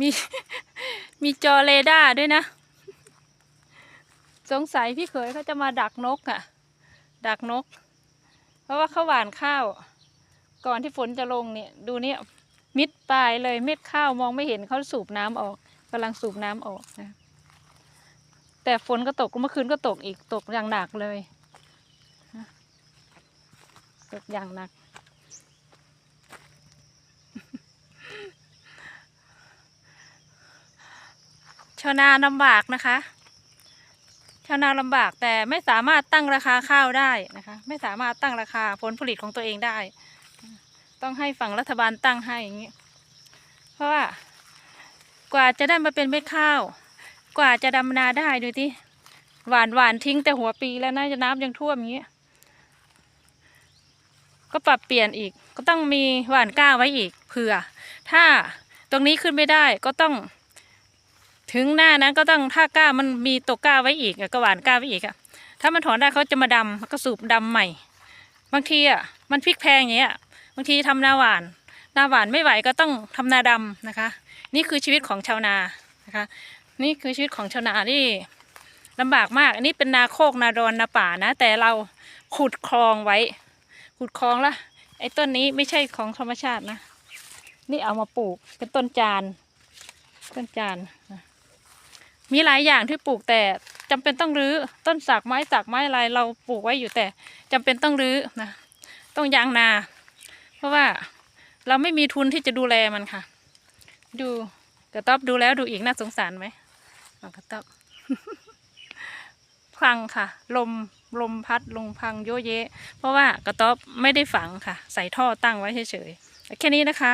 มีมีจอเรดาร์ด้วยนะ สงสัยพี่เขยเขาจะมาดักนกอะ่ะ ดักนก เพราะว่าเขาหว่านข้าว ก่อนที่ฝนจะลงเนี่ย ดูเนี่ยมิดปลายเลยเม็ดข้าวมองไม่เห็นเขาสูบน้ำออกกำลังสูบน้ำออกนะ แต่ฝนก็ตกเมื่อคืนก็ตกอีกตกอย่างหนักเลยตกอย่างหนักาวนาลำบากนะคะ ชาวนาลำบากแต่ไม่สามารถตั้งราคาข้าวได้นะคะ ไม่สามารถตั้งราคาผลผลิตของตัวเองได้ ต้องให้ฝั่งรัฐบาลตั้งให้อย่างนี้เพราะว่ากว่าจะได้มาเป็นเม็ดข้าว กว่าจะดำนาได้ดูที่หวานหวานทิ้งแต่หัวปีแล้วนะจะน้ำยังท่วมอย่างนี้ก็ปรับเปลี่ยนอีกก็ต้องมีหวานกล้าไว้อีกเผื่อ ถ้าตรงนี้ขึ้นไม่ได้ก็ต้อง ถึงหน้านั้นก็ต้องถ้ากล้ามันมีตกกล้าไว้อีกก็หวานกล้าไว้อีกอะถ้ามันถอนได้เขาจะมาดำก็สูบดำใหม่ บางทีอะมันพลิกแพงอย่างเงี้ยบางทีทำนาหวาน นาหวานไม่ไหวก็ต้องทำนาดำนะคะ นี่คือชีวิตของชาวนานะคะ นี่คือชีวิตของชาวนาที่ลำบากมาก อันนี้เป็นนาโคกนาดอนนาป่านะ แต่เราขุดคลองไว้ ขุดคลองละไอ้ต้นนี้ไม่ใช่ของธรรมชาตินะ นี่เอามาปลูกเป็นต้นจานต้นจานนะ มีหลายอย่างที่ปลูกแต่จำเป็นต้องรื้อต้นสักไม้สักไม้อะไรเราปลูกไว้อยู่แต่จำเป็นต้องรื้อนะต้องยางนา เพราะว่าเราไม่มีทุนที่จะดูแลมันค่ะ ดูกระต๊อบดูแล้วดูอีกน่าสงสารไหมกระต๊อบพังค่ะ ลมลมพัดลงพังโยเยะ เพราะว่ากระต๊อบไม่ได้ฝังค่ะ ใส่ท่อตั้งไว้เฉยๆแค่นี้นะคะ